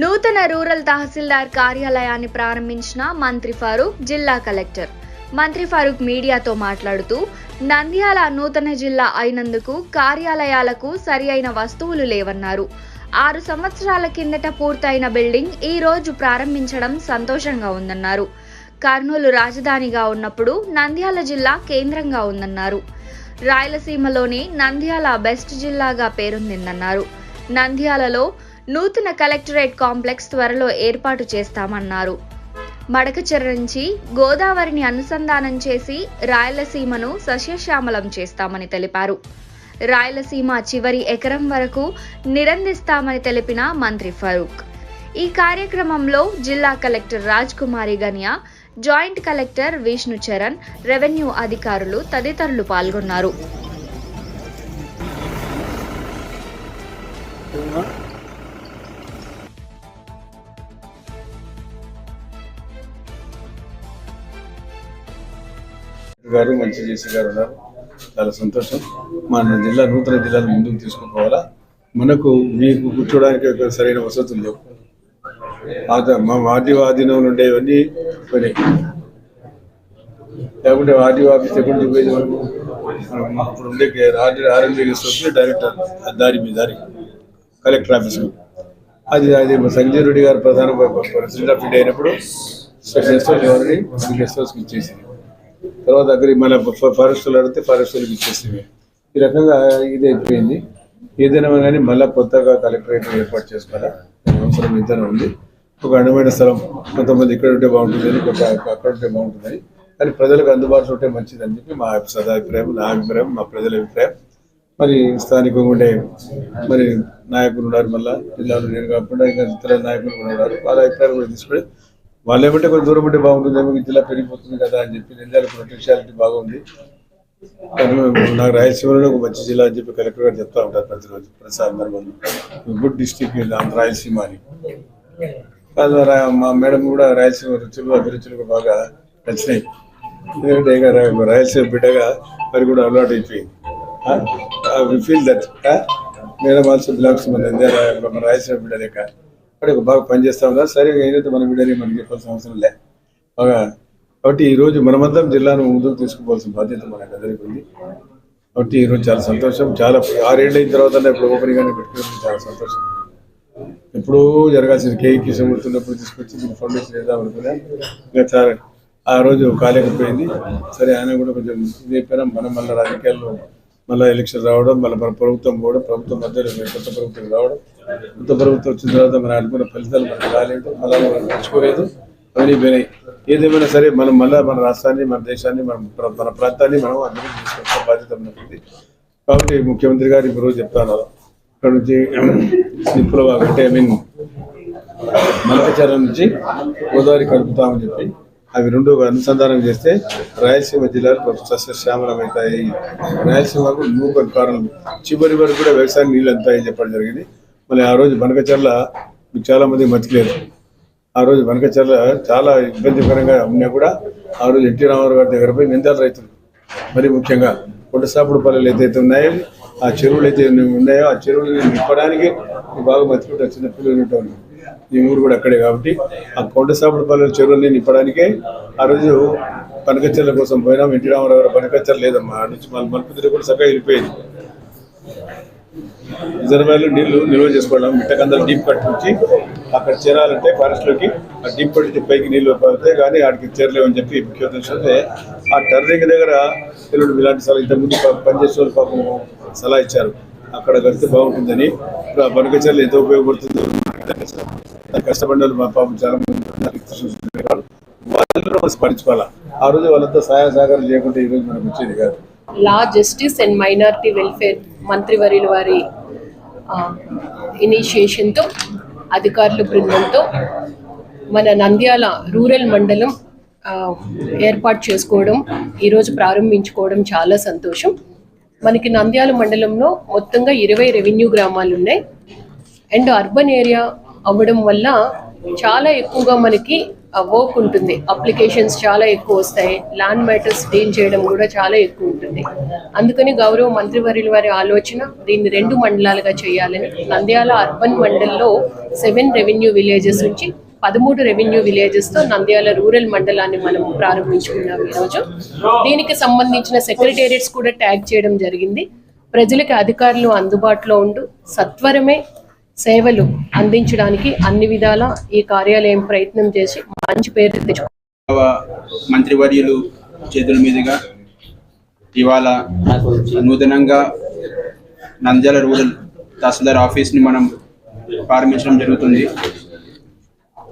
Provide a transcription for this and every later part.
నూతన రూరల్ తహసీల్దార్ కార్యాలయాన్ని ప్రారంభించిన మంత్రి ఫారూక్ జిల్లా కలెక్టర్. మంత్రి ఫారూక్ మీడియాతో మాట్లాడుతూ నంద్యాల నూతన జిల్లా అయినందుకు కార్యాలయాలకు సరి అయిన వస్తువులు లేవన్నారు. ఆరు సంవత్సరాల కిందట పూర్తయిన బిల్డింగ్ ఈ రోజు ప్రారంభించడం సంతోషంగా ఉందన్నారు. కర్నూలు రాజధానిగా ఉన్నప్పుడు నంద్యాల జిల్లా కేంద్రంగా ఉందన్నారు. రాయలసీమలోనే నంద్యాల బెస్ట్ జిల్లాగా పేరొందిందన్నారు. నంద్యాలలో నూతన కలెక్టరేట్ కాంప్లెక్స్ త్వరలో ఏర్పాటు చేస్తామన్నారు. మడకచెర నుంచి గోదావరిని అనుసంధానం చేసి రాయలసీమను సస్యశ్యామలం చేస్తామని తెలిపారు. రాయలసీమ చివరి ఎకరం వరకు నిరందిస్తామని తెలిపిన మంత్రి ఫరూక్. ఈ కార్యక్రమంలో జిల్లా collector Raj Kumari Ganiya joint collector Vishnu Charan revenue అధికారులు తదితరులు పాల్గొన్నారు. గారు మంచి చేసే గారు ఉన్నారు. చాలా సంతోషం. మన జిల్లా నూతన జిల్లాను ముందుకు తీసుకుపోవాలా మనకు మీకు కూర్చోడానికి ఒక సరైన వసతులు లేవు మా వాటి ఉండేవన్నీ పోయినాయి. లేకుంటే వాటి ఆఫీస్ ఎక్కడ చూపేది అప్పుడు ఉండే ఆర్ఎంజీ గెస్ట్ హౌస్ డైరెక్టర్ దారి మీ దారి. కలెక్టర్ ఆఫీస్ అది అది మా సంజయ్ రెడ్డి గారు ప్రధాన ప్రెసిడెంట్ ఆఫ్ ఇండియా అయినప్పుడు గెస్ట్ హౌస్ ఎవరిని గెస్ట్ హౌస్కి ఇచ్చేసింది. తర్వాత అగ్రి మన ఫారెస్టులు అడిగితే ఫారెస్టులకు ఇచ్చేసేవి ఈ రకంగా ఇది అయిపోయింది. ఏదైనా కానీ మళ్ళీ కొత్తగా కలెక్టరేట్ ఏర్పాటు చేసుకోవాలా? అవసరం ఇద్దరు ఉంది. ఒక అనువైన స్థలం. కొంతమంది ఇక్కడ ఉంటే బాగుంటుందని కొంత అక్కడ ఉంటే బాగుంటుందని. కానీ ప్రజలకు అందుబాటులో ఉంటే మంచిదని చెప్పి మా సదా అభిప్రాయం నా అభిప్రాయం మా ప్రజల అభిప్రాయం. మరి స్థానికంగా ఉండే మరి నాయకులు ఉన్నారు మళ్ళీ. జిల్లాలో నేను కాకుండా ఇంకా ఇతర నాయకులు కూడా ఉన్నారు. వాళ్ళ అభిప్రాయం కూడా తీసుకుని వాళ్ళు ఏమంటే కొంచెం దూరం ఉంటే బాగుంటుందేమో ఈ జిల్లా పెరిగిపోతుంది కదా అని చెప్పి నిందాల ప్రొటెన్షియాలిటీ బాగుంది. నాకు రాయలసీమలో ఒక మంచి జిల్లా అని చెప్పి కలెక్టర్ గారు చెప్తా ఉంటారు ప్రతిరోజు ప్రతి సందర్భంలో. గుడ్ డిస్టిక్ రాయలసీమ అని. మా మేడం కూడా రాయలసీమ రుచులు అభిరుచులు బాగా నచ్చినాయి. ఎందుకంటే రాయలసీమ బిడ్డగా మరి కూడా అలవాటు అయిపోయింది. Feel that madam also belongs మన ఇండియా మన రాయలసీమ బిడ్డ లెక్క అక్కడ ఒక బాగా పనిచేస్తా ఉన్నారు. సరే ఏదైతే మన బిడ్డని మనకి చెప్పాల్సిన అవసరం లే. బాగా కాబట్టి ఈరోజు మనమందరం జిల్లాను ముందుకు తీసుకుపోవాల్సిన బాధ్యత మనకు అందరికీ ఉంది. కాబట్టి ఈ రోజు చాలా సంతోషం. చాలా ఆరేళ్ళు అయిన తర్వాత ఇప్పుడు ఓపెనింగ్ అని చాలా సంతోషం. ఎప్పుడూ జరగాల్సింది కేక్ కిషమూర్తున్నప్పుడు తీసుకొచ్చి దీన్ని ఫౌండేషన్ వేద్దాం అనుకున్నా. ఇంకా చాలా ఆ రోజు కాలేకపోయింది సరే ఆయన కూడా కొంచెం ఇది చెప్పారా మనం మళ్ళీ రాజకీయాల్లో మళ్ళీ ఎలక్షన్ రావడం మళ్ళీ మన ప్రభుత్వం కూడా ప్రభుత్వం మధ్యలో కొత్త ప్రభుత్వం రావడం. కొత్త ప్రభుత్వం వచ్చిన తర్వాత మనం అనుకున్న ఫలితాలు మనకు రాలేదు. అలా మనం తెచ్చుకోలేదు అవన్నీ పోయినాయి. ఏదేమైనా సరే మనం మళ్ళీ మన రాష్ట్రాన్ని మన దేశాన్ని మన మన ప్రాంతాన్ని మనం అందరం తీసుకొచ్చే బాధ్యత ఉన్నది కాబట్టి ముఖ్యమంత్రి గారు ఇప్పుడు చెప్తాను. ఇక్కడ నుంచి నిప్పుల అంటే ఐ మీన్ మలకచర్ల నుంచి గోదావరి కలుపుతామని చెప్పి అవి రెండు అనుసంధానం చేస్తే రాయలసీమ జిల్లాలు సస్యశ్యామలం అవుతాయి రాయలసీమకు నూకలు కారణం. చివరి వరకు కూడా వ్యవసాయం నీళ్ళు అంతాయని చెప్పడం జరిగింది. మళ్ళీ ఆ రోజు బనకచర్ల మీకు చాలా మంది ఆ రోజు బనకచర్ల చాలా ఇబ్బందికరంగా ఉన్నా కూడా ఆ రోజు ఎన్టీ రామారావు గారి దగ్గర పోయి నిందాల రైతులు. మరి ముఖ్యంగా కొట్టసాపుడు పల్లెలు ఏదైతే ఉన్నాయో ఆ చెరువులు అయితే ఉన్నాయో ఆ చెరువులు నింపడానికి బాగా మర్చిపోతే చిన్న పిల్లలు ఉంటాను ఈ ఊరు కూడా అక్కడే కాబట్టి ఆ కొండసాపుడు పల్లెల చెరువుల్ని నింపడానికే ఆ రోజు పనకచ్చర్ల కోసం పోయినాం. ఎన్టీ రామారావు గారు పనకచ్చర లేదమ్మా. ఆ నుంచి మన మలుపుదిరి కూడా చక్కగా వెళ్ళిపోయింది రిజర్వాయర్లు నీళ్ళు నిల్వ చేసుకోవడం మిట్టకందలు డీప్ కట్ నుంచి అక్కడ చేరాలంటే ఫారెస్ట్లోకి ఆ డీప్ కట్ నుంచి పైకి నీళ్ళు పడితే కానీ ఆడికి చేరలేవని చెప్పి ముఖ్య ఉద్దేశం ఆ టర్నింగ్ దగ్గర పిల్లలు ఇలాంటి సలహా ఇంతకుముందు పనిచేసే వాళ్ళు పాపం సలహా ఇచ్చారు. అక్కడ కడితే బాగుంటుందని. ఇప్పుడు బనకచర్లు ఎంత ఉపయోగపడుతుందో కష్టపడిన వాళ్ళు మా పాపం చాలా మంది వాళ్ళు స్మరించుకోవాలా? ఆ రోజు వాళ్ళంతా సహాయ సహకారం చేయకుంటే ఈ రోజు మనకు వచ్చేది కాదు. Law justice and minority welfare మంత్రివర్యుల వారి ఇనిషియేషన్తో అధికారుల బృందంతో మన నంద్యాల రూరల్ మండలం ఏర్పాటు చేసుకోవడం ఈరోజు ప్రారంభించుకోవడం చాలా సంతోషం. మనకి నంద్యాల మండలంలో మొత్తంగా ఇరవై రెవెన్యూ గ్రామాలు ఉన్నాయి. అండ్ అర్బన్ ఏరియా అవ్వడం వల్ల చాలా ఎక్కువగా మనకి వర్క్ ఉంటుంది. అప్లికేషన్స్ చాలా ఎక్కువ వస్తాయి. ల్యాండ్ మ్యాటర్స్ డీల్ చేయడం కూడా చాలా ఎక్కువ ఉంటుంది. అందుకని గౌరవ మంత్రివర్యుల వారి ఆలోచన దీన్ని రెండు మండలాలుగా చేయాలని. నంద్యాల అర్బన్ మండల్లో సెవెన్ రెవెన్యూ విలేజెస్ నుంచి పదమూడు రెవెన్యూ విలేజెస్తో నంద్యాల రూరల్ మండలాన్ని మనం ప్రారంభించుకున్నాం ఈరోజు. దీనికి సంబంధించిన సెక్రటేరియట్స్ కూడా ట్యాగ్ చేయడం జరిగింది. ప్రజలకు అధికారులు అందుబాటులో ఉండు సత్వరమే సేవలు అందించడానికి అన్ని విధాల ఈ కార్యాలయం ప్రయత్నం చేసి మంచి పేరు తెచ్చు మంత్రివర్యులు చేతుల మీదుగా ఇవాళ నూతనంగా నంద్యాల రూరల్ తహసీల్దార్ ఆఫీస్ని మనం ప్రారంభించడం జరుగుతుంది.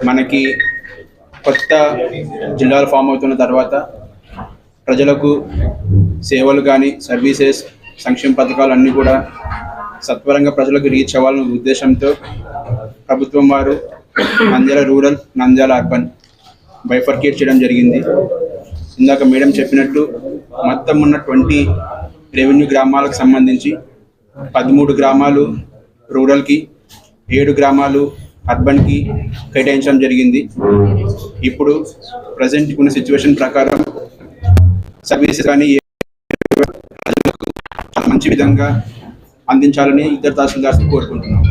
మనకి కొత్త జిల్లాలు ఫామ్ అవుతున్న తర్వాత ప్రజలకు సేవలు కానీ సర్వీసెస్ సంక్షేమ పథకాలు అన్నీ కూడా సత్వరంగా ప్రజలకు రీచ్ అవ్వాలనే ఉద్దేశంతో ప్రభుత్వం వారు Nandyala rural Nandyala urban bifurcate చేయడం జరిగింది. ఇందాక మేడం చెప్పినట్టు మొత్తం ఉన్న ట్వంటీ రెవెన్యూ గ్రామాలకు సంబంధించి పదమూడు గ్రామాలు రూరల్కి ఏడు గ్రామాలు అర్బన్కి కేటాయించడం జరిగింది. ఇప్పుడు ప్రజెంట్ ఉన్న సిచ్యువేషన్ ప్రకారం సర్వీసెస్ కానీ మంచి విధంగా అందించాలని ఇద్దరు తహసీల్దార్స్ కోరుకుంటున్నాం.